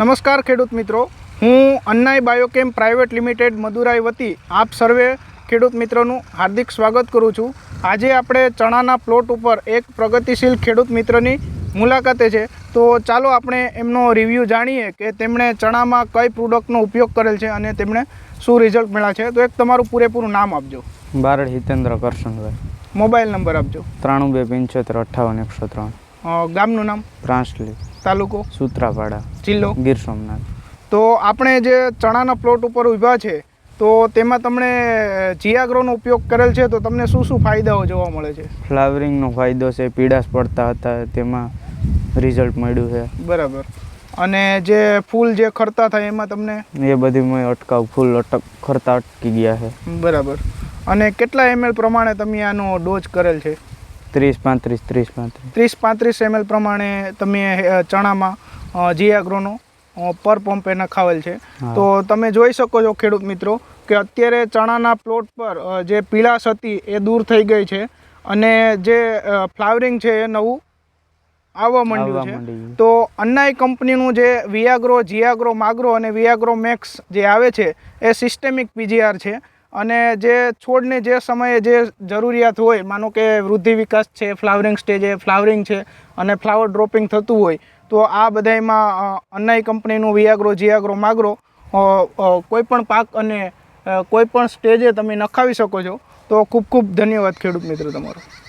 નમસ્કાર ખેડૂત મિત્રો. હું Annai Biochem Private Limited Madurai વતી આપ સર્વે ખેડૂત મિત્રોનું હાર્દિક સ્વાગત કરું છું. આજે આપણે ચણાના પ્લોટ ઉપર એક પ્રગતિશીલ ખેડૂત મિત્રની મુલાકાતે છે. તો ચાલો આપણે એમનો રિવ્યૂ જાણીએ કે તેમણે ચણામાં કઈ પ્રોડક્ટનો ઉપયોગ કરેલ છે અને તેમણે શું રિઝલ્ટ મળ્યા છે. તો એક તમારું પૂરેપૂરું નામ આપજો. બારડ હિતેન્દ્ર કરશનભાઈ. મોબાઈલ નંબર આપજો. ત્રાણું બે પંચોતેર અઠ્ઠાવન એકસો ત્રણ. ગામનું નામ? પ્રાંસલી તાલુકો? સૂત્રાપાડા જિલ્લો? ગીર સોમનાથ. તો આપણે જે ચણાના પ્લોટ ઉપર ઊભા છે તો તેમાં તમને જીઆગ્રોનો ઉપયોગ કરેલ છે તો તમને શું શું ફાયદાઓ જોવા મળે છે? ફ્લાવરિંગનો ફાયદો છે પીડાશ પડતા હતા તેમાં રિઝલ્ટ મળ્યું છે. બરાબર. અને જે ફૂલ જે ખરતા થાય એમાં તમને? એ બધીમાં અટકાવ ફૂલ અટક ખરતા અટકી ગયા છે. બરાબર. અને કેટલા એમએલ પ્રમાણે તમે આનો ડોઝ કરેલ છે? ત્રીસ પાંત્રીસ ત્રીસ પાંત્રીસ. ત્રીસ પાંત્રીસ એમએલ પ્રમાણે તમે ચણામાં જીઆગ્રોનો પર પંપે નખાવેલ છે. તો તમે જોઈ શકો છો ખેડૂત મિત્રો કે અત્યારે ચણાના પ્લોટ પર જે પીળાશ હતી એ દૂર થઈ ગઈ છે અને જે ફ્લાવરિંગ છે એ નવું આવવા આવવા માંડ્યું. છે તો અન્નાઈ કંપનીનું જે વિયાગ્રો જીયાગ્રો માગ્રો અને વિયાગ્રો મેક્સ જે આવે છે એ સિસ્ટેમિક પીજીઆર છે. અને જે છોડને જે સમયે જે જરૂરિયાત હોય માનો કે વૃદ્ધિ વિકાસ છે ફ્લાવરિંગ સ્ટેજે ફ્લાવરિંગ છે અને ફ્લાવર ડ્રોપિંગ થતું હોય તો આ બધામાં અન્નાઈ કંપનીનું વિયાગ્રો જીયાગ્રો માગ્રો અ, અ, કોઈ પણ પાક અને કોઈપણ સ્ટેજે તમે નખાવી શકો છો. તો ખૂબ ખૂબ ધન્યવાદ ખેડૂત મિત્રો તમારો.